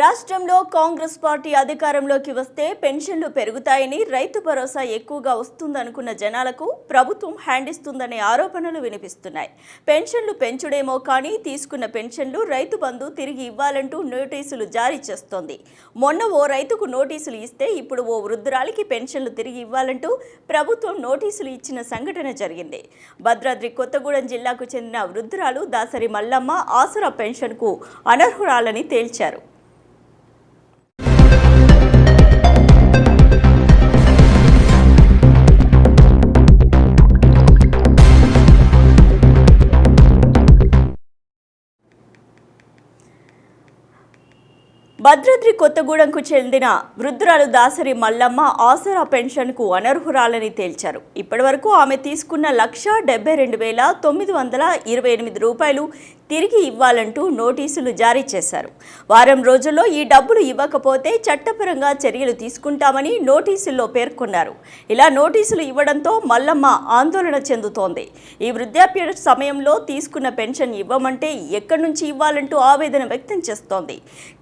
రాష్ట్రంలో కాంగ్రెస్ పార్టీ అధికారంలోకి వస్తే పెన్షన్లు పెరుగుతాయని రైతు భరోసా ఎక్కువగా వస్తుందనుకున్న జనాలకు ప్రభుత్వం హ్యాండ్ ఇస్తుందనే ఆరోపణలు వినిపిస్తున్నాయి. పెన్షన్లు పెంచుడేమో కానీ తీసుకున్న పెన్షన్లు రైతు బంధు తిరిగి ఇవ్వాలంటూ నోటీసులు జారీ చేస్తోంది. మొన్న ఓ రైతుకు నోటీసులు ఇస్తే ఇప్పుడు ఓ వృద్ధురాలికి పెన్షన్లు తిరిగి ఇవ్వాలంటూ ప్రభుత్వం నోటీసులు ఇచ్చిన సంఘటన జరిగింది. భద్రాద్రి కొత్తగూడెం జిల్లాకు చెందిన వృద్ధురాలు దాసరి మల్లమ్మ ఆసరా పెన్షన్కు అనర్హురాలని తేల్చారు. భద్రాద్రి కొత్తగూడెంకు చెందిన వృద్ధురాలు దాసరి మల్లమ్మ ఆసరా పెన్షన్కు అనర్హురాలని తేల్చారు. ఇప్పటివరకు ఆమె తీసుకున్న లక్ష డెబ్బై రెండు వేల తొమ్మిది వందల ఇరవై ఎనిమిది రూపాయలు తిరిగి ఇవ్వాలంటూ నోటీసులు జారీ చేశారు. వారం రోజుల్లో ఈ డబ్బులు ఇవ్వకపోతే చట్టపరంగా చర్యలు తీసుకుంటామని నోటీసుల్లో పేర్కొన్నారు. ఇలా నోటీసులు ఇవ్వడంతో మల్లమ్మ ఆందోళన చెందుతోంది. ఈ వృద్ధాప్య సమయంలో తీసుకున్న పెన్షన్ ఇవ్వమంటే ఎక్కడి నుంచి ఇవ్వాలంటూ ఆవేదన వ్యక్తం చేస్తోంది.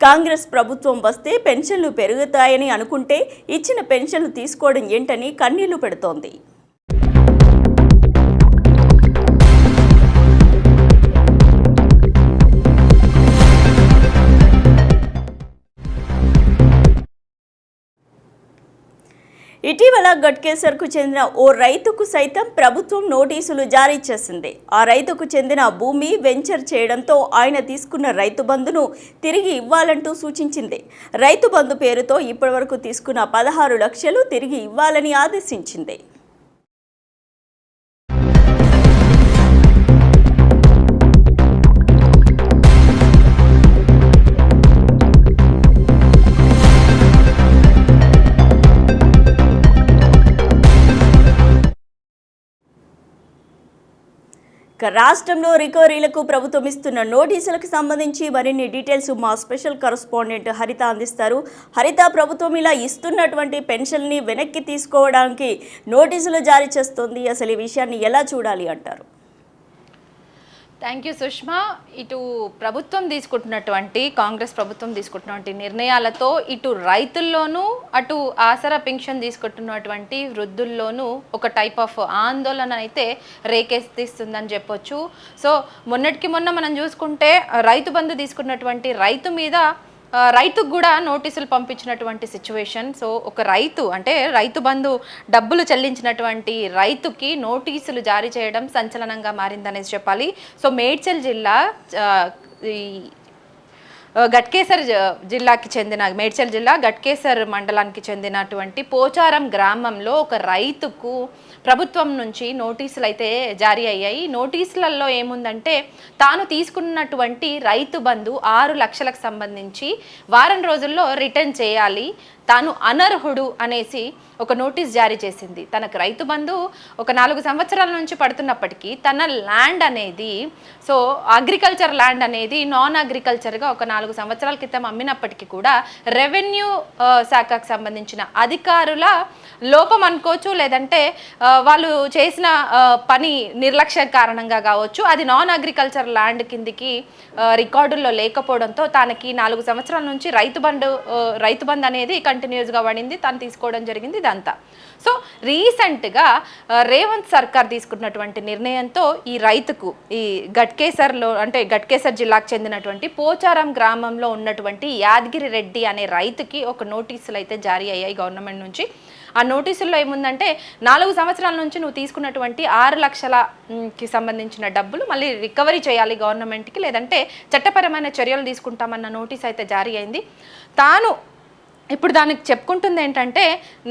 కాంగ్రెస్ ప్రభుత్వం వస్తే పెన్షన్లు పెరుగుతాయని అనుకుంటే ఇచ్చిన పెన్షన్లు తీసుకోవడం ఏంటని కన్నీళ్ళు పెడుతోంది. ఇటీవల గట్కేసర్కు చెందిన ఓ రైతుకు సైతం ప్రభుత్వం నోటీసులు జారీ చేసింది. ఆ రైతుకు చెందిన భూమి వెంచర్ చేయడంతో ఆయన తీసుకున్న రైతు బంధును తిరిగి ఇవ్వాలంటూ సూచించింది. రైతు బంధు పేరుతో ఇప్పటివరకు తీసుకున్న పదహారు లక్షలు తిరిగి ఇవ్వాలని ఆదేశించింది. రాష్ట్రంలో రికవరీలకు ప్రభుత్వం ఇస్తున్న నోటీసులకు సంబంధించి మరిన్ని డీటెయిల్స్ మా స్పెషల్ కరస్పాండెంట్ హరిత అందిస్తారు. హరిత ప్రభుత్వం ఇలా ఇస్తున్నటువంటి పెన్షన్ని వెనక్కి తీసుకోవడానికి నోటీసులు జారీ చేస్తుంది. అసలు ఈ విషయాన్ని ఎలా చూడాలి అంటారు? Thank you Sushma. ఇటు ప్రభుత్వం తీసుకుంటున్నటువంటి కాంగ్రెస్ ప్రభుత్వం తీసుకుంటున్నటువంటి నిర్ణయాలతో ఇటు రైతుల్లోనూ అటు ఆసరా పెన్షన్ తీసుకుంటున్నటువంటి వృద్ధుల్లోనూ ఒక టైప్ ఆఫ్ ఆందోళన అయితే రేకెత్తిస్తుందని చెప్పొచ్చు. సో మొన్నటికి మొన్న మనం చూసుకుంటే రైతు బంధు తీసుకున్నటువంటి రైతు మీద రైతుకు కూడా నోటీసులు పంపించినటువంటి సిచ్యువేషన్ సో ఒక రైతు అంటే రైతు బంధు డబ్బులు చెల్లించినటువంటి రైతుకి నోటీసులు జారీ చేయడం సంచలనంగా మారిందనేసి చెప్పాలి. సో మేడ్చల్ జిల్లా ఈ గట్కేసర్ జ- జిల్లాకి చెందిన మేడ్చల్ జిల్లా గట్కేసర్ మండలానికి చెందినటువంటి పోచారం గ్రామంలో ఒక రైతుకు ప్రభుత్వం నుంచి నోటీసులు అయితే జారీ అయ్యాయి. నోటీసులలో ఏముందంటే తాను తీసుకున్నటువంటి రైతు బంధు ఆరు లక్షలకు సంబంధించి వారం రోజుల్లో రిటర్న్ చేయాలి. తాను అనర్హుడు అనేసి ఒక నోటీస్ జారీ చేసింది. తనకు రైతు బంధు ఒక నాలుగు సంవత్సరాల నుంచి పడుతున్నప్పటికీ తన ల్యాండ్ అనేది సో అగ్రికల్చర్ ల్యాండ్ అనేది నాన్ అగ్రికల్చర్గా ఒక నాలుగు సంవత్సరాల క్రితం అమ్మినప్పటికీ కూడా రెవెన్యూ శాఖకు సంబంధించిన అధికారుల లోపం అనుకోవచ్చు లేదంటే వాళ్ళు చేసిన పని నిర్లక్ష్య కారణంగా కావచ్చు అది నాన్ అగ్రికల్చర్ ల్యాండ్ కిందికి రికార్డుల్లో లేకపోవడంతో తనకి నాలుగు సంవత్సరాల నుంచి రైతు బంధు రైతు బంధు అనేది కంటిన్యూస్గా పడింది తను తీసుకోవడం జరిగింది ఇదంతా. సో రీసెంట్గా రేవంత్ సర్కార్ తీసుకున్నటువంటి నిర్ణయంతో ఈ రైతుకు ఈ గట్కేసర్లో అంటే గట్కేసర్ జిల్లాకు చెందినటువంటి పోచారం గ్రామంలో ఉన్నటువంటి యాదగిరి రెడ్డి అనే రైతుకి ఒక నోటీసులు అయితే జారీ అయ్యాయి గవర్నమెంట్ నుంచి. ఆ నోటీసుల్లో ఏముందంటే నాలుగు సంవత్సరాల నుంచి నువ్వు తీసుకున్నటువంటి ఆరు లక్షల కి సంబంధించిన డబ్బులు మళ్ళీ రికవరీ చేయాలి గవర్నమెంట్కి లేదంటే చట్టపరమైన చర్యలు తీసుకుంటామన్న నోటీస్ అయితే జారీ అయింది. తాను ఇప్పుడు దానికి చెప్పుకుంటుంది ఏంటంటే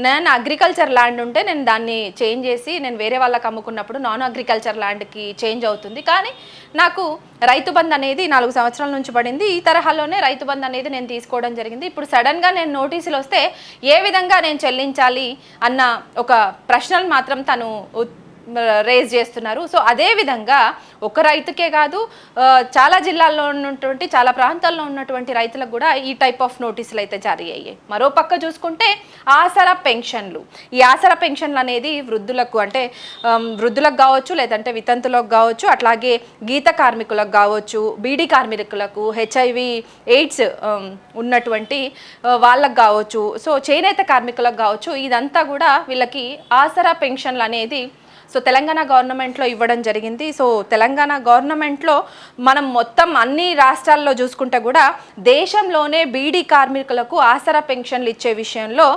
నేను అగ్రికల్చర్ ల్యాండ్ ఉంటే నేను దాన్ని చేంజ్ చేసి నేను వేరే వాళ్ళకి అమ్ముకున్నప్పుడు నాన్ అగ్రికల్చర్ ల్యాండ్కి చేంజ్ అవుతుంది. కానీ నాకు రైతు బంద్ అనేది నాలుగు సంవత్సరాల నుంచి పడింది. ఈ తరహాలోనే రైతు బంద్ అనేది నేను తీసుకోవడం జరిగింది. ఇప్పుడు సడన్గా నేను నోటీసులు వస్తే ఏ విధంగా నేను చెల్లించాలి అన్న ఒక ప్రశ్నలు మాత్రం తను రేజ్ చేస్తున్నారు. సో అదే విధంగా ఒక రైతుకే కాదు చాలా జిల్లాల్లో ఉన్నటువంటి చాలా ప్రాంతాల్లో ఉన్నటువంటి రైతులకు కూడా ఈ టైప్ ఆఫ్ నోటీసులు అయితే జారీ అయ్యాయి. మరో పక్క చూసుకుంటే ఆసరా పెన్షన్లు. ఈ ఆసరా పెన్షన్లు అనేది వృద్ధులకు అంటే వృద్ధులకు కావచ్చు లేదంటే వితంతులకు కావచ్చు అట్లాగే గీత కార్మికులకు కావచ్చు బీడీ కార్మికులకు హెచ్ఐవి ఎయిడ్స్ ఉన్నటువంటి వాళ్ళకు కావచ్చు. సో చేనేత కార్మికులకు కావచ్చు. ఇదంతా కూడా వీళ్ళకి ఆసరా పెన్షన్లు అనేది సో తెలంగాణ గవర్నమెంట్లో ఇవ్వడం జరిగింది. సో తెలంగాణ గవర్నమెంట్లో మనం మొత్తం అన్ని రాష్ట్రాల్లో చూసుకుంటే కూడా దేశంలోనే బీడీ కార్మికులకు ఆసరా పెన్షన్లు ఇచ్చే విషయంలో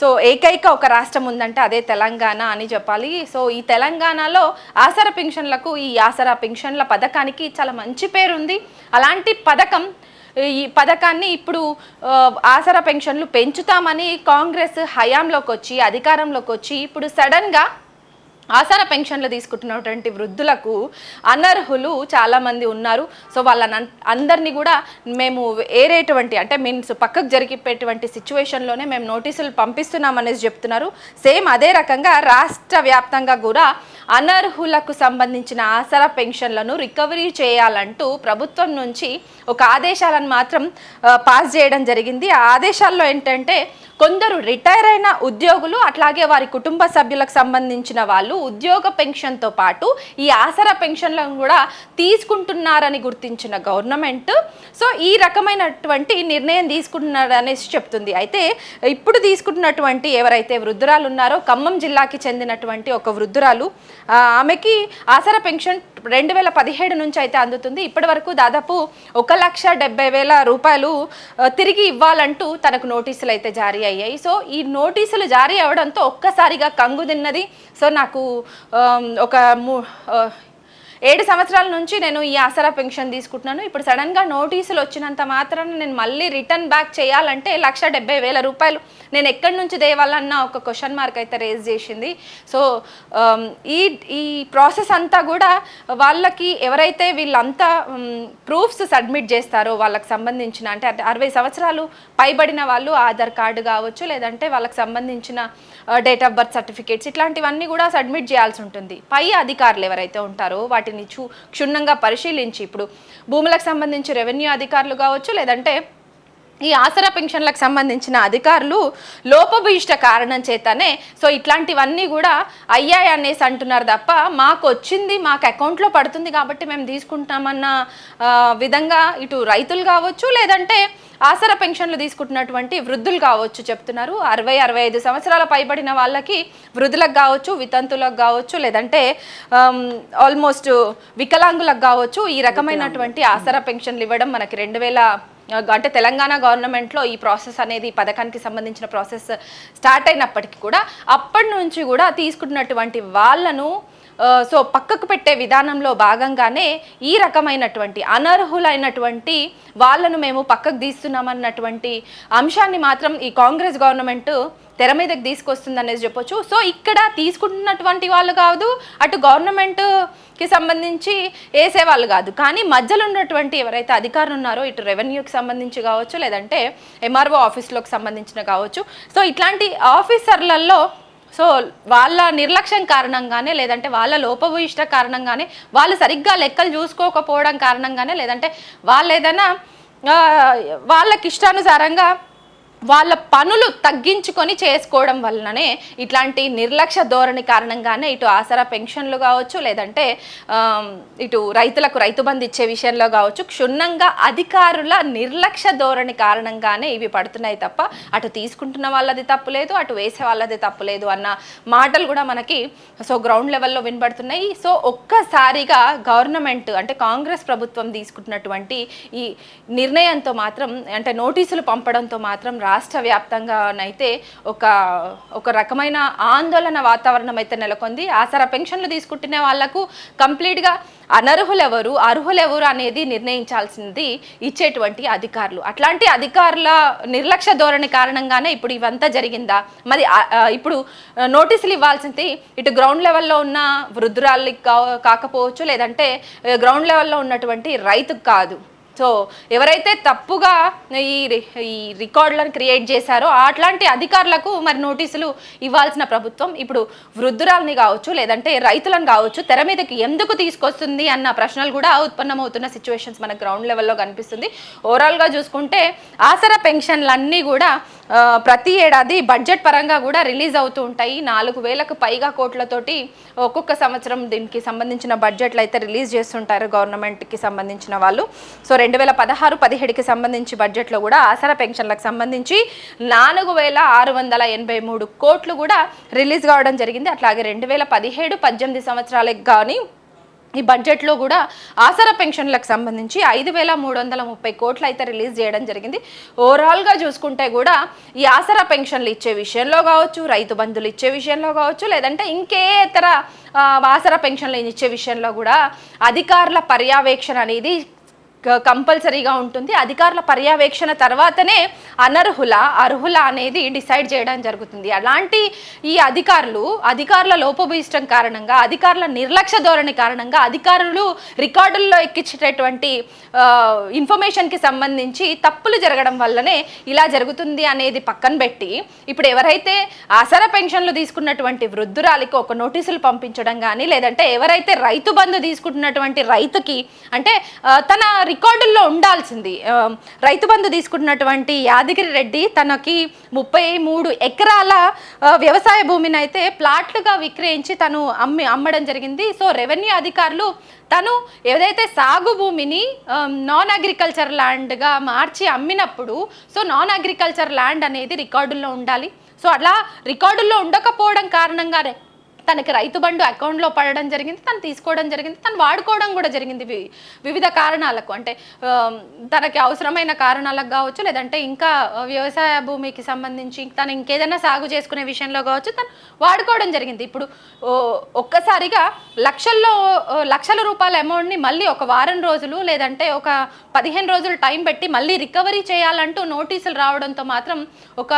సో ఏకైక ఒక రాష్ట్రం ఉందంటే అదే తెలంగాణ అని చెప్పాలి. సో ఈ తెలంగాణలో ఆసరా పెన్షన్లకు ఈ ఆసరా పెన్షన్ల పథకానికి చాలా మంచి పేరు ఉంది. అలాంటి పథకం ఈ పథకాన్ని ఇప్పుడు ఆసరా పెన్షన్లు పెంచుతామని కాంగ్రెస్ హయాంలోకి వచ్చి అధికారంలోకి వచ్చి ఇప్పుడు సడన్గా ఆసరా పెన్షన్లు తీసుకుంటున్నటువంటి వృద్ధులకు అనర్హులు చాలామంది ఉన్నారు. సో వాళ్ళని అందరినీ కూడా మేము ఏరేటువంటి అంటే మీన్స్ పక్కకు జరిగిపోయేటువంటి సిచ్యువేషన్లోనే మేము నోటీసులు పంపిస్తున్నామనేసి చెప్తున్నారు. సేమ్ అదే రకంగా రాష్ట్ర వ్యాప్తంగా కూడా అనర్హులకు సంబంధించిన ఆసరా పెన్షన్లను రికవరీ చేయాలంటూ ప్రభుత్వం నుంచి ఒక ఆదేశాలను మాత్రం పాస్ చేయడం జరిగింది. ఆ ఆదేశాల్లో ఏంటంటే కొందరు రిటైర్ అయిన ఉద్యోగులు అట్లాగే వారి కుటుంబ సభ్యులకు సంబంధించిన వాళ్ళు ఉద్యోగ పెన్షన్తో పాటు ఈ ఆసరా పెన్షన్లను కూడా తీసుకుంటున్నారని గుర్తించిన గవర్నమెంట్. సో ఈ రకమైనటువంటి నిర్ణయం తీసుకుంటున్నారనేసి చెప్తుంది. అయితే ఇప్పుడు తీసుకుంటున్నటువంటి ఎవరైతే వృద్ధురాలు ఉన్నారో ఖమ్మం జిల్లాకి చెందినటువంటి ఒక వృద్ధురాలు ఆమెకి ఆసరా పెన్షన్ రెండు వేల పదిహేడు నుంచి అయితే అందుతుంది. ఇప్పటి వరకు దాదాపు ఒక లక్ష డెబ్బై వేల రూపాయలు తిరిగి ఇవ్వాలంటూ తనకు నోటీసులు అయితే జారీ అయ్యాయి. సో ఈ నోటీసులు జారీ అవ్వడంతో ఒక్కసారిగా కంగు తిన్నది సో నాకు ఒక ఏడు సంవత్సరాల నుంచి నేను ఈ ఆసరా పెన్షన్ తీసుకుంటున్నాను. ఇప్పుడు సడన్గా నోటీసులు వచ్చినంత మాత్రాన నేను మళ్ళీ రిటర్న్ బ్యాక్ చేయాలంటే లక్ష డెబ్బై వేల రూపాయలు నేను ఎక్కడి నుంచి దేవాలన్న ఒక క్వశ్చన్ మార్క్ అయితే రేజ్ చేసింది. సో ఈ ఈ ప్రాసెస్ అంతా కూడా వాళ్ళకి ఎవరైతే వీళ్ళంతా ప్రూఫ్స్ సబ్మిట్ చేస్తారో వాళ్ళకి సంబంధించిన అంటే అరవై సంవత్సరాలు పైబడిన వాళ్ళు ఆధార్ కార్డు కావచ్చు లేదంటే వాళ్ళకి సంబంధించిన డేట్ ఆఫ్ బర్త్ సర్టిఫికేట్స్ ఇట్లాంటివన్నీ కూడా సబ్మిట్ చేయాల్సి ఉంటుంది. పై అధికారులు ఎవరైతే ఉంటారో వాటిని చూ క్షుణ్ణంగా పరిశీలించి ఇప్పుడు భూములకు సంబంధించి రెవెన్యూ అధికారులు కావచ్చు లేదంటే ఈ ఆసరా పెన్షన్లకు సంబంధించిన అధికారులు లోపభూయిష్ట కారణం చేతనే సో ఇట్లాంటివన్నీ కూడా అయ్యాయి అనేసి అంటున్నారు తప్ప మాకు వచ్చింది మాకు అకౌంట్లో పడుతుంది కాబట్టి మేము తీసుకుంటామన్న విధంగా ఇటు రైతులు కావచ్చు లేదంటే ఆసరా పెన్షన్లు తీసుకుంటున్నటువంటి వృద్ధులు కావచ్చు చెప్తున్నారు. అరవై అరవై ఐదు సంవత్సరాల పైబడిన వాళ్ళకి వృద్ధులకు కావచ్చు వితంతులకు కావచ్చు లేదంటే ఆల్మోస్ట్ వికలాంగులకు కావచ్చు ఈ రకమైనటువంటి ఆసరా పెన్షన్లు ఇవ్వడం మనకి రెండు వేల అంటే తెలంగాణ గవర్నమెంట్లో ఈ ప్రాసెస్ అనేది ఈ పథకానికి సంబంధించిన ప్రాసెస్ స్టార్ట్ అయినప్పటికీ కూడా అప్పటి నుంచి కూడా తీసుకుంటున్నటువంటి వాళ్ళను సో పక్కకు పెట్టే విధానంలో భాగంగానే ఈ రకమైనటువంటి అనర్హులైనటువంటి వాళ్ళను మేము పక్కకు తీస్తున్నామన్నటువంటి అంశాన్ని మాత్రం ఈ కాంగ్రెస్ గవర్నమెంట్ తెర మీదకి తీసుకొస్తుందనేది చెప్పొచ్చు. సో ఇక్కడ తీసుకుంటున్నటువంటి వాళ్ళు కాదు అటు గవర్నమెంట్కి సంబంధించి వేసే వాళ్ళు కాదు. కానీ మధ్యలో ఉన్నటువంటి ఎవరైతే అధికారులు ఉన్నారో ఇటు రెవెన్యూకి సంబంధించి కావచ్చు లేదంటే ఎంఆర్ఓ ఆఫీస్లోకి సంబంధించిన కావచ్చు. సో ఇట్లాంటి ఆఫీసర్లలో సో వాళ్ళ నిర్లక్ష్యం కారణంగానే లేదంటే వాళ్ళ లోపభూయిష్ట కారణంగానే వాళ్ళు సరిగ్గా లెక్కలు చూసుకోకపోవడం కారణంగానే లేదంటే వాళ్ళు ఏదైనా వాళ్ళకి ఇష్టానుసారంగా వాళ్ళ పనులు తగ్గించుకొని చేసుకోవడం వలననే ఇట్లాంటి నిర్లక్ష్య ధోరణి కారణంగానే ఇటు ఆసరా పెన్షన్లు కావచ్చు లేదంటే ఇటు రైతులకు రైతు బంధు ఇచ్చే విషయంలో కావచ్చు క్షుణ్ణంగా అధికారుల నిర్లక్ష్య ధోరణి కారణంగానే ఇవి పడుతున్నాయి తప్ప అటు తీసుకుంటున్న వాళ్ళది తప్పు లేదు అటు వేసే వాళ్ళది తప్పు లేదు అన్న మాటలు కూడా మనకి సో గ్రౌండ్ లెవెల్లో వినబడుతున్నాయి. సో ఒక్కసారిగా గవర్నమెంట్ అంటే కాంగ్రెస్ ప్రభుత్వం తీసుకుంటున్నటువంటి ఈ నిర్ణయంతో మాత్రం అంటే నోటీసులు పంపడంతో మాత్రం రాష్ట్ర వ్యాప్తంగానైతే ఒక ఒక రకమైన ఆందోళన వాతావరణం అయితే నెలకొంది. ఆసరా పెన్షన్లు తీసుకుంటున్న వాళ్ళకు కంప్లీట్గా అనర్హులెవరు అర్హులెవరు అనేది నిర్ణయించాల్సింది ఇచ్చేటువంటి అధికారులు. అట్లాంటి అధికారుల నిర్లక్ష్య ధోరణి కారణంగానే ఇప్పుడు ఇవంతా జరిగిందా? మరి ఇప్పుడు నోటీసులు ఇవ్వాల్సింది ఇటు గ్రౌండ్ లెవెల్లో ఉన్న వృద్ధురాళ్ళకి కా- కాకపోవచ్చు లేదంటే గ్రౌండ్ లెవెల్లో ఉన్నటువంటి రైతుకు కాదు. సో ఎవరైతే తప్పుగా ఈ రి- ఈ రికార్డులను క్రియేట్ చేశారో అట్లాంటి అధికారులకు మరి నోటీసులు ఇవ్వాల్సిన ప్రభుత్వం ఇప్పుడు వృద్ధురాలని కావచ్చు లేదంటే రైతులను కావచ్చు తెర మీదకి ఎందుకు తీసుకొస్తుంది అన్న ప్రశ్నలు కూడా ఉత్పన్నమవుతున్న సిచ్యువేషన్స్ మన గ్రౌండ్ లెవెల్లో కనిపిస్తుంది. ఓవరాల్గా చూసుకుంటే ఆసరా పెన్షన్లన్నీ కూడా ప్రతి ఏడాది బడ్జెట్ పరంగా కూడా రిలీజ్ అవుతూ ఉంటాయి. నాలుగు వేలకు పైగా కోట్లతోటి ఒక్కొక్క సంవత్సరం దీనికి సంబంధించిన బడ్జెట్లు అయితే రిలీజ్ చేస్తుంటారు గవర్నమెంట్కి సంబంధించిన వాళ్ళు. సో రెండు వేల పదహారు పదిహేడుకి సంబంధించి బడ్జెట్లో కూడా ఆసరా పెన్షన్లకు సంబంధించి నాలుగు వేల ఆరు వందల ఎనభై మూడు కోట్లు కూడా రిలీజ్ కావడం జరిగింది. అట్లాగే రెండు వేల పదిహేడు పద్దెనిమిది సంవత్సరాలకు కానీ ఈ బడ్జెట్లో కూడా ఆసరా పెన్షన్లకు సంబంధించి ఐదు వేల మూడు వందల ముప్పై కోట్లు అయితే రిలీజ్ చేయడం జరిగింది. ఓవరాల్గా చూసుకుంటే కూడా ఈ ఆసరా పెన్షన్లు ఇచ్చే విషయంలో కావచ్చు రైతు బంధులు ఇచ్చే విషయంలో కావచ్చు లేదంటే ఇంకే ఇతర ఆసర ఆసరా పెన్షన్లు ఇచ్చే విషయంలో కూడా అధికారుల పర్యవేక్షణ అనేది కంపల్సరీగా ఉంటుంది. అధికారుల పర్యవేక్షణ తర్వాతనే అనర్హుల అర్హుల అనేది డిసైడ్ చేయడం జరుగుతుంది. అలాంటి ఈ అధికారులు అధికారుల లోపభీష్టం కారణంగా అధికారుల నిర్లక్ష్య ధోరణి కారణంగా అధికారులు రికార్డుల్లో ఎక్కించేటటువంటి ఇన్ఫర్మేషన్కి సంబంధించి తప్పులు జరగడం వల్లనే ఇలా జరుగుతుంది అనేది పక్కన పెట్టి ఇప్పుడు ఎవరైతే ఆసరా పెన్షన్లు తీసుకున్నటువంటి వృద్ధురాలికి ఒక నోటీసులు పంపించడం కానీ లేదంటే ఎవరైతే రైతు బంధు తీసుకుంటున్నటువంటి రైతుకి అంటే తన రికార్డుల్లో ఉండాల్సింది. రైతు బంధు తీసుకున్నటువంటి యాదగిరి రెడ్డి తనకి ముప్పై మూడు ఎకరాల వ్యవసాయ భూమిని అయితే ప్లాట్లుగా విక్రయించి తను అమ్మి అమ్మడం జరిగింది. సో రెవెన్యూ అధికారులు తను ఏదైతే సాగు భూమిని నాన్ అగ్రికల్చర్ ల్యాండ్గా మార్చి అమ్మినప్పుడు సో నాన్ అగ్రికల్చర్ ల్యాండ్ అనేది రికార్డుల్లో ఉండాలి. సో అలా రికార్డుల్లో ఉండకపోవడం కారణంగానే తనకి రైతు బండు అకౌంట్లో పడడం జరిగింది తను తీసుకోవడం జరిగింది తను వాడుకోవడం కూడా జరిగింది వివిధ కారణాలకు. అంటే తనకి అవసరమైన కారణాలకు కావచ్చు లేదంటే ఇంకా వ్యవసాయ భూమికి సంబంధించి తను ఇంకేదైనా సాగు చేసుకునే విషయంలో కావచ్చు తను వాడుకోవడం జరిగింది. ఇప్పుడు ఒక్కసారిగా లక్షల్లో లక్షల రూపాయల అమౌంట్ని మళ్ళీ ఒక వారం రోజులు లేదంటే ఒక పదిహేను రోజులు టైం పెట్టి మళ్ళీ రికవరీ చేయాలంటూ నోటీసులు రావడంతో మాత్రం ఒక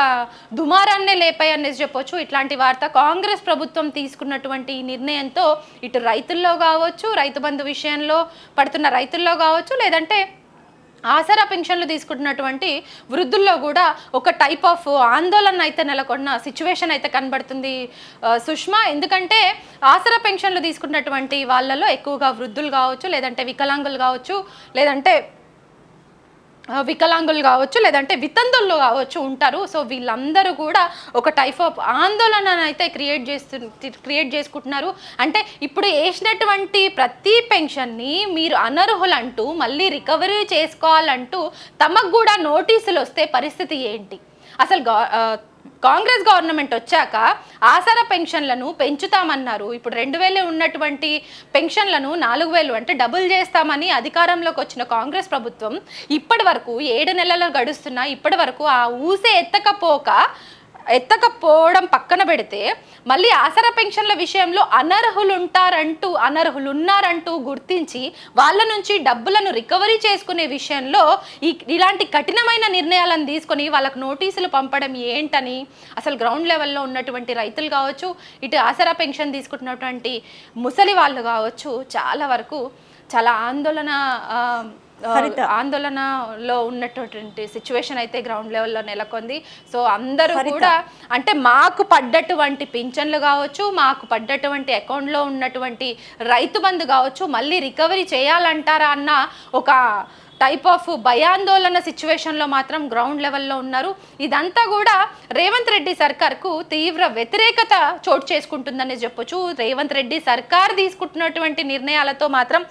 దుమారాన్నే లేపాయి అనేసి చెప్పొచ్చు. ఇట్లాంటి వార్త కాంగ్రెస్ ప్రభుత్వం తీసుకున్నటువంటి ఈ నిర్ణయంతో ఇటు రైతుల్లో కావచ్చు రైతు బంధు విషయంలో పడుతున్న రైతుల్లో కావచ్చు లేదంటే ఆసరా పెన్షన్లు తీసుకుంటున్నటువంటి వృద్ధుల్లో కూడా ఒక టైప్ ఆఫ్ ఆందోళన అయితే నెలకొన్న సిచ్యువేషన్ అయితే కనబడుతుంది. సుష్మా ఎందుకంటే ఆసరా పెన్షన్లు తీసుకున్నటువంటి వాళ్ళలో ఎక్కువగా వృద్ధులు కావచ్చు లేదంటే వికలాంగులు కావచ్చు లేదంటే వికలాంగులు కావచ్చు లేదంటే వితంతులు కావచ్చు ఉంటారు. సో వీళ్ళందరూ కూడా ఒక టైప్ ఆఫ్ ఆందోళన అయితే క్రియేట్ చేస్తు క్రియేట్ చేసుకుంటున్నారు. అంటే ఇప్పుడు వేసినటువంటి ప్రతి పెన్షన్ని మీరు అనర్హులంటూ మళ్ళీ రికవరీ చేసుకోవాలంటూ తమకు కూడా నోటీసులు వస్తే పరిస్థితి ఏంటి? అసలు గవ- కాంగ్రెస్ గవర్నమెంట్ వచ్చాక ఆసరా పెన్షన్లను పెంచుతామన్నారు. ఇప్పుడు రెండు వేలు ఉన్నటువంటి పెన్షన్లను నాలుగు వేలు అంటే డబుల్ చేస్తామని అధికారంలోకి వచ్చిన కాంగ్రెస్ ప్రభుత్వం ఇప్పటి వరకు ఏడు నెలలు గడుస్తున్నా ఇప్పటి వరకు ఆ ఊసే ఎత్తకపోక ఎత్తకపోవడం పక్కన పెడితే మళ్ళీ ఆసరా పెన్షన్ల విషయంలో అనర్హులు ఉంటారంటూ అనర్హులు ఉన్నారంటూ గుర్తించి వాళ్ళ నుంచి డబ్బులను రికవరీ చేసుకునే విషయంలో ఈ ఇలాంటి కఠినమైన నిర్ణయాలను తీసుకొని వాళ్ళకు నోటీసులు పంపడం ఏంటని అసలు గ్రౌండ్ లెవెల్లో ఉన్నటువంటి రైతులు కావచ్చు ఇటు ఆసరా పెన్షన్ తీసుకుంటున్నటువంటి ముసలి వాళ్ళు కావచ్చు చాలా వరకు చాలా ఆందోళన ఆందోళనలో ఉన్నటువంటి సిచ్యువేషన్ అయితే గ్రౌండ్ లెవెల్లో నెలకొంది సో అందరూ. కూడా అంటే మాకు పడ్డటువంటి పింఛన్లు కావచ్చు మాకు పడ్డటువంటి అకౌంట్లో ఉన్నటువంటి రైతు బంధు కావచ్చు మళ్ళీ రికవరీ చేయాలంటారా అన్న ఒక టైప్ ఆఫ్ భయాందోళన సిచ్యువేషన్లో మాత్రం గ్రౌండ్ లెవెల్లో ఉన్నారు. ఇదంతా కూడా రేవంత్ రెడ్డి సర్కార్కు తీవ్ర వ్యతిరేకత చోటు చేసుకుంటుందని చెప్పొచ్చు. రేవంత్ రెడ్డి సర్కార్ తీసుకుంటున్నటువంటి నిర్ణయాలతో మాత్రం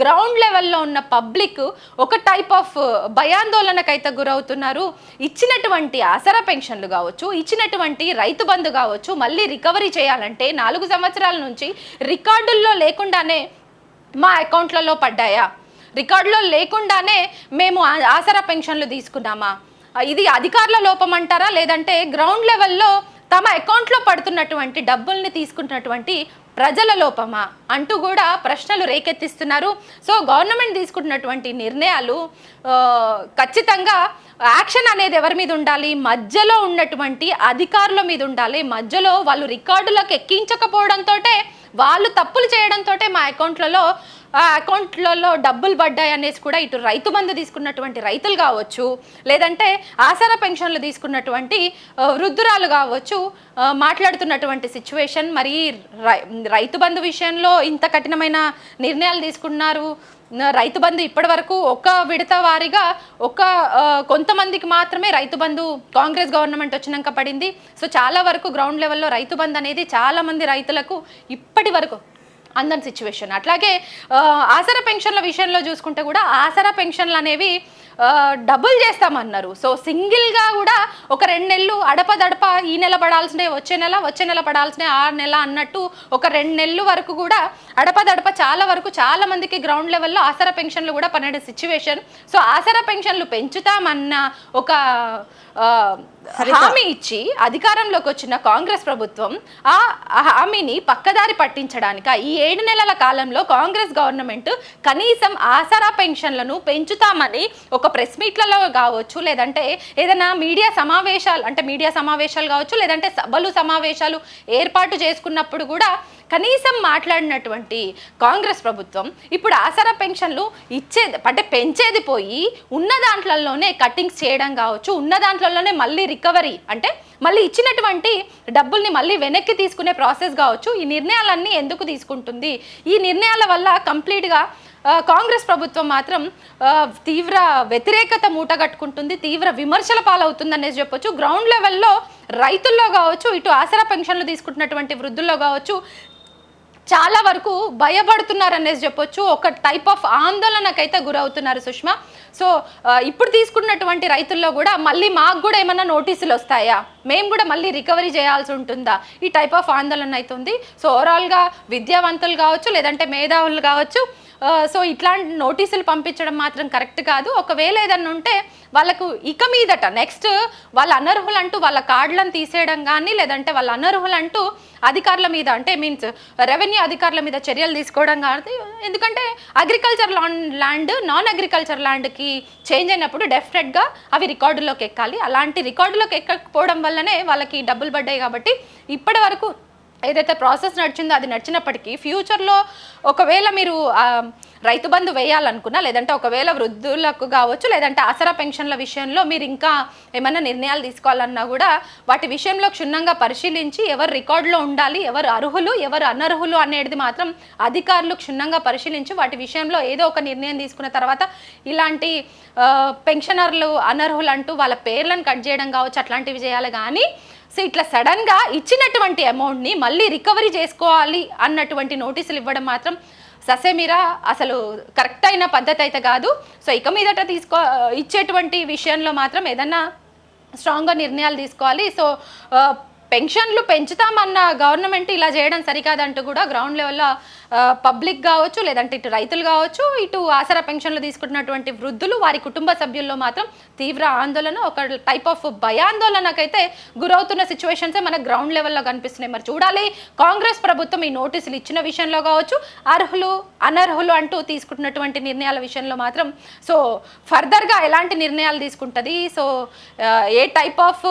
గ్రౌండ్ లెవెల్లో ఉన్న పబ్లిక్ ఒక టైప్ ఆఫ్ భయాందోళనకైతే గురవుతున్నారు. ఇచ్చినటువంటి ఆసరా పెన్షన్లు కావచ్చు ఇచ్చినటువంటి రైతు బంధు కావచ్చు మళ్ళీ రికవరీ చేయాలంటే నాలుగు సంవత్సరాల నుంచి రికార్డుల్లో లేకుండానే మా అకౌంట్లలో పడ్డాయా? రికార్డులో లేకుండానే మేము ఆసరా పెన్షన్లు తీసుకున్నామా? ఇది అధికారుల లోపం అంటారా? లేదంటే గ్రౌండ్ లెవెల్లో తమ అకౌంట్లో పడుతున్నటువంటి డబ్బుల్ని తీసుకుంటున్నటువంటి ప్రజల లోపమా అంటూ కూడా ప్రశ్నలు రేకెత్తిస్తున్నారు. సో గవర్నమెంట్ తీసుకుంటున్నటువంటి నిర్ణయాలు ఖచ్చితంగా యాక్షన్ అనేది ఎవరి మీద ఉండాలి? మధ్యలో ఉన్నటువంటి అధికారుల మీద ఉండాలి. మధ్యలో వాళ్ళు రికార్డులకు ఎక్కించకపోవడంతో వాళ్ళు తప్పులు చేయడంతో మా అకౌంట్లలో ఆ అకౌంట్లలో డబ్బులు పడ్డాయి అనేసి కూడా ఇటు రైతు బంధు తీసుకున్నటువంటి రైతులు కావచ్చు లేదంటే ఆసరా పెన్షన్లు తీసుకున్నటువంటి వృద్ధురాలు కావచ్చు మాట్లాడుతున్నటువంటి సిచ్యువేషన్ మరి రై- రైతు బంధు విషయంలో ఇంత కఠినమైన నిర్ణయాలు తీసుకున్నారు. రైతు బంధు ఇప్పటి వరకు ఒక విడత వారిగా ఒక కొంతమందికి మాత్రమే రైతు బంధు కాంగ్రెస్ గవర్నమెంట్ వచ్చినాక పడింది. సో చాలా వరకు గ్రౌండ్ లెవెల్లో రైతు బంధు అనేది చాలామంది రైతులకు ఇప్పటి వరకు అందని సిచ్యువేషన్ అట్లాగే ఆసర ఆసరా పెన్షన్ల విషయంలో చూసుకుంటే కూడా ఆసరా పెన్షన్లు అనేవి డబుల్ చేస్తామన్నారు. సో సింగిల్గా కూడా ఒక రెండు నెలలు అడపదడప ఈ నెల పడాల్సినవి వచ్చే నెల వచ్చే నెల పడాల్సినవి ఆ నెల అన్నట్టు ఒక రెండు నెలలు వరకు కూడా అడపదడప చాలా వరకు చాలా మందికి గ్రౌండ్ లెవెల్లో ఆసరా పెన్షన్లు కూడా పన్నెండు సిచ్యువేషన్ సో ఆసరా పెన్షన్లు పెంచుతామన్న ఒక హామీ ఇచ్చి అధికారంలోకి వచ్చిన కాంగ్రెస్ ప్రభుత్వం ఆ హామీని పక్కదారి పట్టించడానిక ఈ ఏడు నెలల కాలంలో కాంగ్రెస్ గవర్నమెంట్ కనీసం ఆసరా పెన్షన్లను పెంచుతామని ఒక ప్రెస్ మీట్లలో కావచ్చు లేదంటే ఏదైనా మీడియా సమావేశాలు అంటే మీడియా సమావేశాలు కావచ్చు లేదంటే సభలు సమావేశాలు ఏర్పాటు చేసుకున్నప్పుడు కూడా కనీసం మాట్లాడినటువంటి కాంగ్రెస్ ప్రభుత్వం ఇప్పుడు ఆసరా పెన్షన్లు ఇచ్చేది అంటే పెంచేది పోయి ఉన్న దాంట్లలోనే కట్టింగ్స్ చేయడం కావచ్చు ఉన్న దాంట్లలోనే మళ్ళీ రికవరీ అంటే మళ్ళీ ఇచ్చినటువంటి డబ్బుల్ని మళ్ళీ వెనక్కి తీసుకునే ప్రాసెస్ కావచ్చు ఈ నిర్ణయాలన్నీ ఎందుకు తీసుకుంటుంది? ఈ నిర్ణయాల వల్ల కంప్లీట్గా కాంగ్రెస్ ప్రభుత్వం మాత్రం తీవ్ర వ్యతిరేకత మూటగట్టుకుంటుంది తీవ్ర విమర్శల పాలవుతుందనేసి చెప్పొచ్చు. గ్రౌండ్ లెవెల్లో రైతుల్లో కావచ్చు ఇటు ఆసరా పెన్షన్లు తీసుకుంటున్నటువంటి వృద్ధుల్లో కావచ్చు చాలా వరకు భయపడుతున్నారు అనేసి చెప్పొచ్చు. ఒక టైప్ ఆఫ్ ఆందోళనకైతే గురవుతున్నారు సుష్మా. సో ఇప్పుడు తీసుకున్నటువంటి రైతుల్లో కూడా మళ్ళీ మాకు కూడా ఏమైనా నోటీసులు వస్తాయా? మేము కూడా మళ్ళీ రికవరీ చేయాల్సి ఉంటుందా? ఈ టైప్ ఆఫ్ ఆందోళన అవుతుంది సో ఓవరాల్గా విద్యావంతులు కావచ్చు లేదంటే మేధావులు కావచ్చు సో ఇట్లాంటి నోటీసులు పంపించడం మాత్రం కరెక్ట్ కాదు. ఒకవేళ ఏదన్నా ఉంటే వాళ్ళకు ఇక మీదట నెక్స్ట్ వాళ్ళ అనర్హులు అంటూ వాళ్ళ కార్డులను తీసేయడం కానీ లేదంటే వాళ్ళ అనర్హులు అంటూ అధికారుల మీద అంటే మీన్స్ రెవెన్యూ అధికారుల మీద చర్యలు తీసుకోవడం కానీ ఎందుకంటే అగ్రికల్చర్ ల్యాండ్ నాన్ అగ్రికల్చర్ ల్యాండ్కి చేంజ్ అయినప్పుడు డెఫినెట్గా అవి రికార్డులోకి ఎక్కాలి. అలాంటి రికార్డులోకి ఎక్కకపోవడం వల్లనే వాళ్ళకి డబ్బులు పడ్డాయి కాబట్టి ఇప్పటి వరకు ఏదైతే ప్రాసెస్ నడిచిందో అది నడిచినప్పటికీ ఫ్యూచర్లో ఒకవేళ మీరు రైతు బంధు వేయాలనుకున్నా లేదంటే ఒకవేళ వృద్ధులకు కావచ్చు లేదంటే ఆసరా పెన్షన్ల విషయంలో మీరు ఇంకా ఏమైనా నిర్ణయాలు తీసుకోవాలన్నా కూడా వాటి విషయంలో క్షుణ్ణంగా పరిశీలించి ఎవరు రికార్డులో ఉండాలి ఎవరు అర్హులు ఎవరు అనర్హులు అనేది మాత్రం అధికారులు క్షుణ్ణంగా పరిశీలించి వాటి విషయంలో ఏదో ఒక నిర్ణయం తీసుకున్న తర్వాత ఇలాంటి పెన్షనర్లు అనర్హులు అంటూ వాళ్ళ పేర్లను కట్ చేయడం కావచ్చు అట్లాంటివి చేయాలి. కానీ సో ఇట్లా సడన్గా ఇచ్చినటువంటి అమౌంట్ని మళ్ళీ రికవరీ చేసుకోవాలి అన్నటువంటి నోటీసులు ఇవ్వడం మాత్రం ససేమిరా అసలు కరెక్ట్ అయిన పద్ధతి అయితే కాదు. సో ఇక మీదట తీసుకో ఇచ్చేటువంటి విషయంలో మాత్రం ఏదన్నా స్ట్రాంగ్గా నిర్ణయాలు తీసుకోవాలి. సో పెన్షన్లు పెంచుతామన్న గవర్నమెంట్ ఇలా చేయడం సరికాదంటూ కూడా గ్రౌండ్ లెవెల్లో పబ్లిక్ కావచ్చు లేదంటే ఇటు రైతులు కావచ్చు ఇటు ఆసరా పెన్షన్లు తీసుకుంటున్నటువంటి వృద్ధులు వారి కుటుంబ సభ్యుల్లో మాత్రం తీవ్ర ఆందోళన ఒక టైప్ ఆఫ్ భయాందోళనకైతే గురవుతున్న సిచ్యువేషన్సే మన గ్రౌండ్ లెవెల్లో కనిపిస్తున్నాయి. మరి చూడాలి కాంగ్రెస్ ప్రభుత్వం ఈ నోటీసులు ఇచ్చిన విషయంలో కావచ్చు అర్హులు అనర్హులు అంటూ తీసుకుంటున్నటువంటి నిర్ణయాల విషయంలో మాత్రం సో ఫర్దర్గా ఎలాంటి నిర్ణయాలు తీసుకుంటుంది? సో ఏ టైప్ ఆఫ్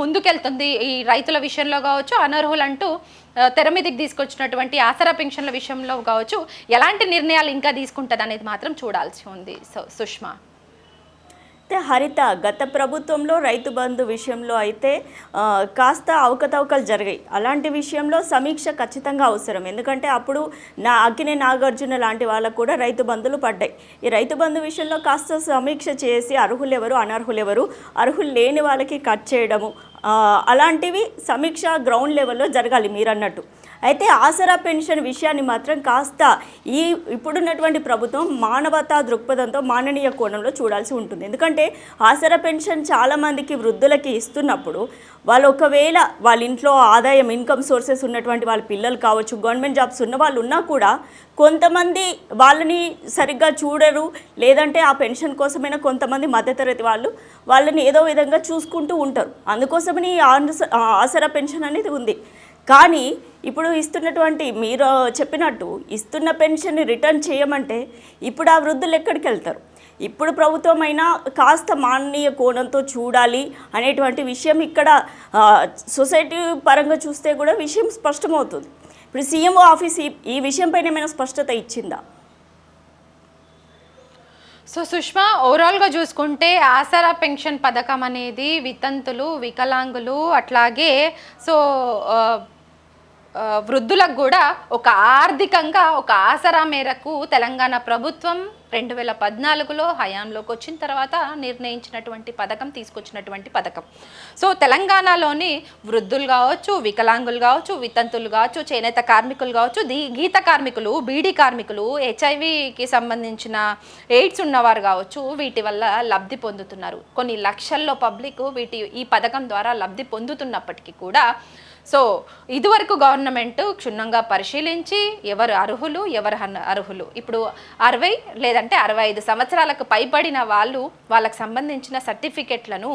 ముందుకెళ్తుంది ఈ రైతుల విషయంలో కావచ్చు అనర్హులు అంటూ తెర మీదకి తీసుకొచ్చినటువంటి ఆసరా పెన్షన్ల విషయంలో కావచ్చు ఎలాంటి నిర్ణయాలు ఇంకా తీసుకుంటుంది అనేది మాత్రం చూడాల్సి ఉంది. సో సుష్మా. అయితే హరిత గత ప్రభుత్వంలో రైతు బంధు విషయంలో అయితే కాస్త అవకతవకలు జరిగాయి. అలాంటి విషయంలో సమీక్ష ఖచ్చితంగా అవసరం. ఎందుకంటే అప్పుడు నా అక్కినే నాగార్జున లాంటి వాళ్ళకు కూడా రైతు బంధులు పడ్డాయి. ఈ రైతు బంధు విషయంలో కాస్త సమీక్ష చేసి అర్హులు ఎవరు అనర్హులు ఎవరు అర్హులు లేని వాళ్ళకి కట్ చేయడము అలాంటివి సమీక్ష గ్రౌండ్ లెవెల్లో జరగాలి మీరు అన్నట్టు అయితే ఆసరా పెన్షన్ విషయాన్ని మాత్రం కాస్త ఈ ఇప్పుడున్నటువంటి ప్రభుత్వం మానవతా దృక్పథంతో మాననీయ కోణంలో చూడాల్సి ఉంటుంది. ఎందుకంటే ఆసరా పెన్షన్ చాలామందికి వృద్ధులకి ఇస్తున్నప్పుడు వాళ్ళు ఒకవేళ వాళ్ళ ఇంట్లో ఆదాయం ఇన్కమ్ సోర్సెస్ ఉన్నటువంటి వాళ్ళ పిల్లలు కావచ్చు గవర్నమెంట్ జాబ్స్ ఉన్న వాళ్ళు ఉన్నా కూడా కొంతమంది వాళ్ళని సరిగ్గా చూడరు. లేదంటే ఆ పెన్షన్ కోసమైనా కొంతమంది మధ్యతరగతి వాళ్ళు వాళ్ళని ఏదో విధంగా చూసుకుంటూ ఉంటారు. అందుకోసమని ఆసరా పెన్షన్ అనేది ఉంది. కానీ ఇప్పుడు ఇస్తున్నటువంటి మీరు చెప్పినట్టు ఇస్తున్న పెన్షన్ని రిటర్న్ చేయమంటే ఇప్పుడు ఆ వృద్ధులు ఎక్కడికి వెళ్తారు? ఇప్పుడు ప్రభుత్వం అయినా కాస్త మాననీయ కోణంతో చూడాలి అనేటువంటి విషయం ఇక్కడ సొసైటీ పరంగా చూస్తే కూడా విషయం స్పష్టమవుతుంది. ఇప్పుడు సీఎంఓ ఆఫీస్ ఈ- ఈ విషయంపైన ఏమైనా స్పష్టత ఇచ్చిందా? సో సుష్మా ఓవరాల్గా చూసుకుంటే ఆసరా పెన్షన్ పథకం అనేది వితంతులు వికలాంగులు అట్లాగే సో వృద్ధులకు కూడా ఒక ఆర్థికంగా ఒక ఆసరా మేరకు తెలంగాణ ప్రభుత్వం రెండు వేల పద్నాలుగులో హయాంలోకి వచ్చిన తర్వాత నిర్ణయించినటువంటి పథకం తీసుకొచ్చినటువంటి పథకం. సో తెలంగాణలోని వృద్ధులు కావచ్చు వికలాంగులు కావచ్చు వితంతులు కావచ్చు చేనేత కార్మికులు కావచ్చు దీ గీత కార్మికులు బీడీ కార్మికులు హెచ్ఐవికి సంబంధించిన ఎయిడ్స్ ఉన్నవారు కావచ్చు వీటి వల్ల లబ్ధి పొందుతున్నారు. కొన్ని లక్షల్లో పబ్లిక్ వీటి ఈ పథకం ద్వారా లబ్ధి పొందుతున్నప్పటికీ కూడా సో ఇదివరకు గవర్నమెంట్ క్షుణ్ణంగా పరిశీలించి ఎవరు అర్హులు ఎవరు అర్హులు. ఇప్పుడు అరవై లేదంటే అరవై ఐదు సంవత్సరాలకు పైబడిన వాళ్ళు వాళ్ళకి సంబంధించిన సర్టిఫికెట్లను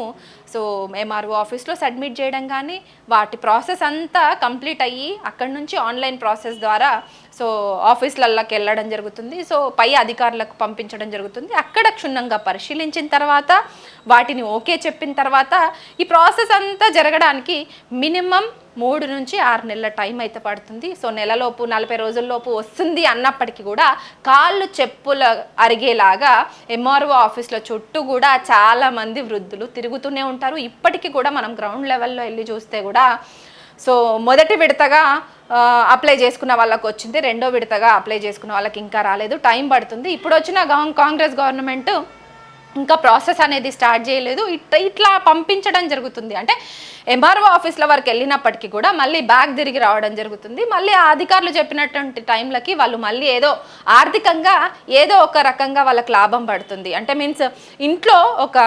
సో ఎంఆర్ఓ ఆఫీస్లో సబ్మిట్ చేయడం కానీ వాటి ప్రాసెస్ అంతా కంప్లీట్ అయ్యి అక్కడి నుంచి ఆన్లైన్ ప్రాసెస్ ద్వారా సో ఆఫీసులలోకి వెళ్ళడం జరుగుతుంది. సో పై అధికారులకు పంపించడం జరుగుతుంది. అక్కడ క్షుణ్ణంగా పరిశీలించిన తర్వాత వాటిని ఓకే చెప్పిన తర్వాత ఈ ప్రాసెస్ అంతా జరగడానికి మినిమం మూడు నుంచి ఆరు నెలల టైం అయితే పడుతుంది. సో నెలలోపు నలభై రోజుల్లోపు వస్తుంది అన్నప్పటికీ కూడా కాళ్ళు చెప్పుల అరిగేలాగా ఎంఆర్ఓ ఆఫీస్లో చుట్టూ కూడా చాలామంది వృద్ధులు తిరుగుతూనే ఉంటారు. ఇప్పటికీ కూడా మనం గ్రౌండ్ లెవెల్లో వెళ్ళి చూస్తే కూడా సో మొదటి విడతగా అప్లై చేసుకున్న వాళ్ళకి వచ్చింది. రెండో విడతగా అప్లై చేసుకున్న వాళ్ళకి ఇంకా రాలేదు. టైం పడుతుంది. ఇప్పుడు వచ్చిన కాంగ్రెస్ గవర్నమెంట్ ఇంకా ప్రాసెస్ అనేది స్టార్ట్ చేయలేదు. ఇట్లా ఇట్లా పంపించడం జరుగుతుంది. అంటే ఎంఆర్ఓ ఆఫీస్ల వరకు వెళ్ళినప్పటికీ కూడా మళ్ళీ బ్యాగ్ తిరిగి రావడం జరుగుతుంది. మళ్ళీ ఆ అధికారులు చెప్పినటువంటి టైంలకి వాళ్ళు మళ్ళీ ఏదో ఆర్థికంగా ఏదో ఒక రకంగా వాళ్ళకి లాభం పడుతుంది. అంటే మీన్స్ ఇంట్లో ఒక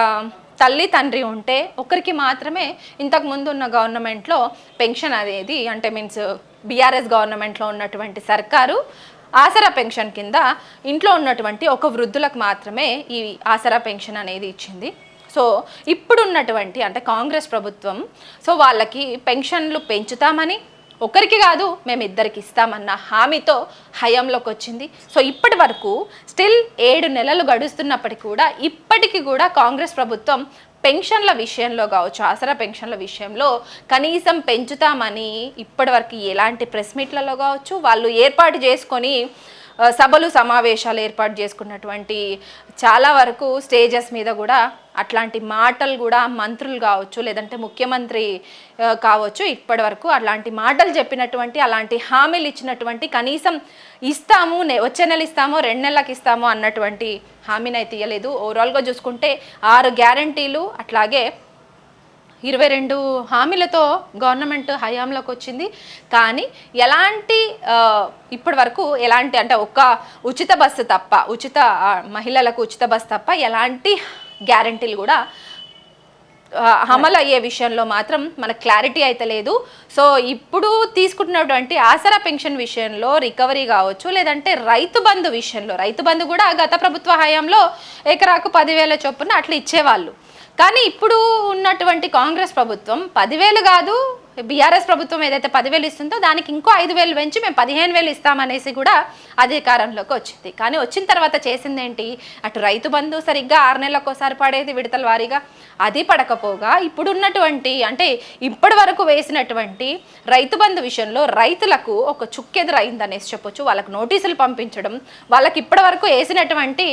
తల్లి తండ్రి ఉంటే ఒకరికి మాత్రమే ఇంతకు ముందు ఉన్న గవర్నమెంట్లో పెన్షన్ అనేది అంటే మీన్స్ బీఆర్ఎస్ గవర్నమెంట్లో ఉన్నటువంటి సర్కారు ఆసరా పెన్షన్ కింద ఇంట్లో ఉన్నటువంటి ఒక వృద్ధులకు మాత్రమే ఈ ఆసరా పెన్షన్ అనేది ఇచ్చింది. సో ఇప్పుడున్నటువంటి అంటే కాంగ్రెస్ ప్రభుత్వం సో వాళ్ళకి పెన్షన్లు పెంచుతామని ఒకరికి కాదు మేము ఇద్దరికి ఇస్తామన్న హామీతో హయాంలోకి వచ్చింది. సో ఇప్పటి వరకు స్టిల్ ఏడు నెలలు గడుస్తున్నప్పటికీ కూడా ఇప్పటికీ కూడా కాంగ్రెస్ ప్రభుత్వం పెన్షన్ల విషయంలో కావచ్చు ఆసరా పెన్షన్ల విషయంలో కనీసం పెంచుతామని ఇప్పటివరకు ఎలాంటి ప్రెస్ మీట్లలో కావచ్చు వాళ్ళు ఏర్పాటు చేసుకొని సభలు సమావేశాలు ఏర్పాటు చేసుకున్నటువంటి చాలా వరకు స్టేజెస్ మీద కూడా అట్లాంటి మాటలు కూడా మంత్రులు కావచ్చు లేదంటే ముఖ్యమంత్రి కావచ్చు. ఇప్పటి వరకు అలాంటి మాటలు చెప్పినటువంటి అలాంటి హామీలు ఇచ్చినటువంటి కనీసం ఇస్తాము వచ్చే నెల ఇస్తామో రెండు నెలలకు ఇస్తామో అన్నటువంటి హామీని అయితే ఇవ్వలేదు ఓవరాల్గా చూసుకుంటే ఆరు గ్యారంటీలు అట్లాగే ఇరవై రెండు హామీలతో గవర్నమెంట్ హయాంలోకి వచ్చింది. కానీ ఎలాంటి ఇప్పటి వరకు ఎలాంటి అంటే ఒక్క ఉచిత బస్సు తప్ప ఉచిత మహిళలకు ఉచిత బస్సు తప్ప ఎలాంటి గ్యారంటీలు కూడా అమలు అయ్యే విషయంలో మాత్రం మనకు క్లారిటీ అయితే లేదు. సో ఇప్పుడు తీసుకుంటున్నటువంటి ఆసరా పెన్షన్ విషయంలో రికవరీ కావచ్చు లేదంటే రైతు బంధు విషయంలో రైతు బంధు కూడా గత ప్రభుత్వ హయాంలో ఎకరాకు పదివేల చొప్పున అట్లా ఇచ్చేవాళ్ళు. కానీ ఇప్పుడు ఉన్నటువంటి కాంగ్రెస్ ప్రభుత్వం పదివేలు కాదు బీఆర్ఎస్ ప్రభుత్వం ఏదైతే పదివేలు ఇస్తుందో దానికి ఇంకో ఐదు వేలు పెంచి మేము పదిహేను వేలు ఇస్తామనేసి కూడా అధికారంలోకి వచ్చింది. కానీ వచ్చిన తర్వాత చేసింది ఏంటి అటు రైతు బంధు సరిగ్గా ఆరు నెలలకు ఒకసారి పడేది విడతల వారీగా అది పడకపోగా ఇప్పుడున్నటువంటి అంటే ఇప్పటి వరకు వేసినటువంటి రైతు బంధు విషయంలో రైతులకు ఒక చుక్కెదురైందనేసి చెప్పొచ్చు. వాళ్ళకు నోటీసులు పంపించడం వాళ్ళకి ఇప్పటి వరకు వేసినటువంటి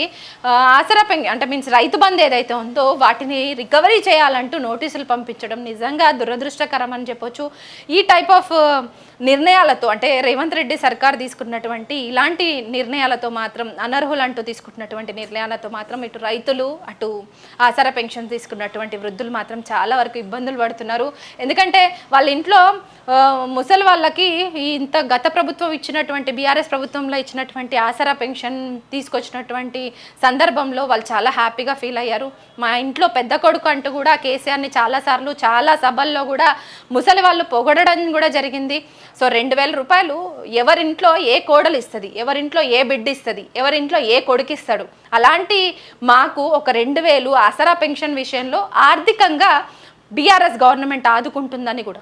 ఆసరా అంటే మీన్స్ రైతు బంధు ఏదైతే ఉందో వాటిని రికవరీ చేయాలంటూ నోటీసులు పంపించడం నిజంగా దురదృష్టకరం అని చెప్పొచ్చు. ఈ టైప్ ఆఫ్ నిర్ణయాలతో అంటే రేవంత్ రెడ్డి సర్కార్ తీసుకున్నటువంటి ఇలాంటి నిర్ణయాలతో మాత్రం అనర్హులంటూ తీసుకుంటున్నటువంటి నిర్ణయాలతో మాత్రం ఇటు రైతులు అటు ఆసార పెన్షన్ తీసుకున్నటువంటి వృద్ధులు మాత్రం చాలా వరకు ఇబ్బందులు పడుతున్నారు. ఎందుకంటే వాళ్ళ ఇంట్లో ముసలి వాళ్ళకి ఇంత గత ప్రభుత్వం ఇచ్చినటువంటి బీఆర్ఎస్ ప్రభుత్వంలో ఇచ్చినటువంటి ఆసరా పెన్షన్ తీసుకొచ్చినటువంటి సందర్భంలో వాళ్ళు చాలా హ్యాపీగా ఫీల్ అయ్యారు. మా ఇంట్లో పెద్ద కొడుకు అంటూ కూడా కేసీఆర్ని చాలాసార్లు చాలా సభల్లో కూడా ముసలి వాళ్ళు పొగడడం కూడా జరిగింది. సో రెండు వేల రూపాయలు ఎవరింట్లో ఏ కోడలు ఇస్తుంది? ఎవరింట్లో ఏ బిడ్డ ఇస్తుంది? ఎవరింట్లో ఏ కొడుకు ఇస్తాడు? అలాంటి మాకు ఒక రెండు వేలు ఆసరా పెన్షన్ విషయంలో ఆర్థికంగా బీఆర్ఎస్ గవర్నమెంట్ ఆదుకుంటుందని కూడా.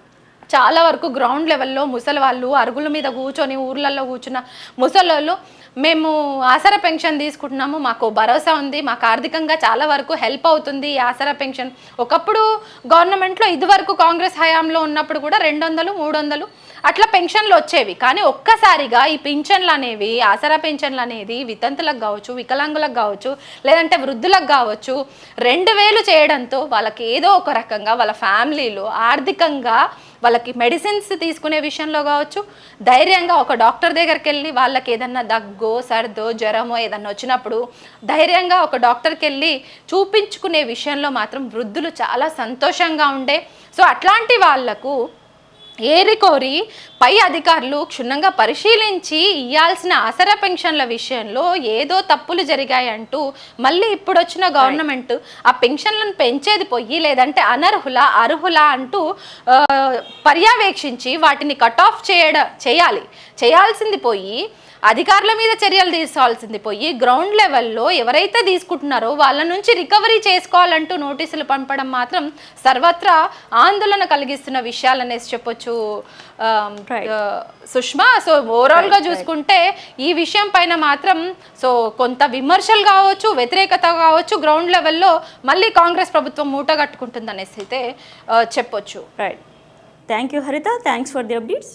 చాలా వరకు గ్రౌండ్ లెవెల్లో ముసలి వాళ్ళు అరుగుల మీద కూర్చొని ఊర్లలో కూర్చున్న ముసలోళ్ళు మేము ఆసరా పెన్షన్ తీసుకుంటున్నాము మాకు భరోసా ఉంది మాకు ఆర్థికంగా చాలా వరకు హెల్ప్ అవుతుంది ఈ ఆసరా పెన్షన్. ఒకప్పుడు గవర్నమెంట్లో ఇదివరకు కాంగ్రెస్ హయాంలో ఉన్నప్పుడు కూడా రెండు వందలు మూడు వందలు అట్లా పెన్షన్లు వచ్చేవి. కానీ ఒక్కసారిగా ఈ పింఛన్లు అనేవి ఆసరా పెన్షన్లు అనేది వితంతులకు కావచ్చు వికలాంగులకు కావచ్చు లేదంటే వృద్ధులకు కావచ్చు రెండు వేలు చేయడంతో వాళ్ళకి ఏదో ఒక రకంగా వాళ్ళ ఫ్యామిలీలో ఆర్థికంగా వాళ్ళకి మెడిసిన్స్ తీసుకునే విషయంలో కావచ్చు ధైర్యంగా ఒక డాక్టర్ దగ్గరికి వెళ్ళి వాళ్ళకి ఏదన్నా దగ్గో సర్దో జ్వరమో ఏదన్నా వచ్చినప్పుడు ధైర్యంగా ఒక డాక్టర్కి వెళ్ళి చూపించుకునే విషయంలో మాత్రం వృద్ధులు చాలా సంతోషంగా ఉండే. సో అట్లాంటి వాళ్ళకు ఏరి కోరి పై అధికారులు క్షుణ్ణంగా పరిశీలించి ఇవ్వాల్సిన ఆసరా పెన్షన్ల విషయంలో ఏదో తప్పులు జరిగాయంటూ మళ్ళీ ఇప్పుడు వచ్చిన గవర్నమెంట్ ఆ పెన్షన్లను పెంచేది పోయి లేదంటే అనర్హుల అర్హుల అంటూ పర్యవేక్షించి వాటిని కట్ ఆఫ్ చేయడ చేయాలి. చేయాల్సింది పోయి అధికారుల మీద చర్యలు తీసుకోవాల్సింది పోయి గ్రౌండ్ లెవెల్లో ఎవరైతే తీసుకుంటున్నారో వాళ్ళ నుంచి రికవరీ చేసుకోవాలంటూ నోటీసులు పంపడం మాత్రం సర్వత్రా ఆందోళన కలిగిస్తున్న విషయాలనేసి చెప్పొచ్చు. ఆ, సుష్మా సో ఓవరాల్గా చూసుకుంటే ఈ విషయం పైన మాత్రం సో కొంత విమర్శలు కావచ్చు వ్యతిరేకత కావచ్చు గ్రౌండ్ లెవెల్లో మళ్ళీ కాంగ్రెస్ ప్రభుత్వం మూట కట్టుకుంటుంది అనేసి అయితే ఆ, చెప్పొచ్చు. Right thank you Haritha thanks for the updates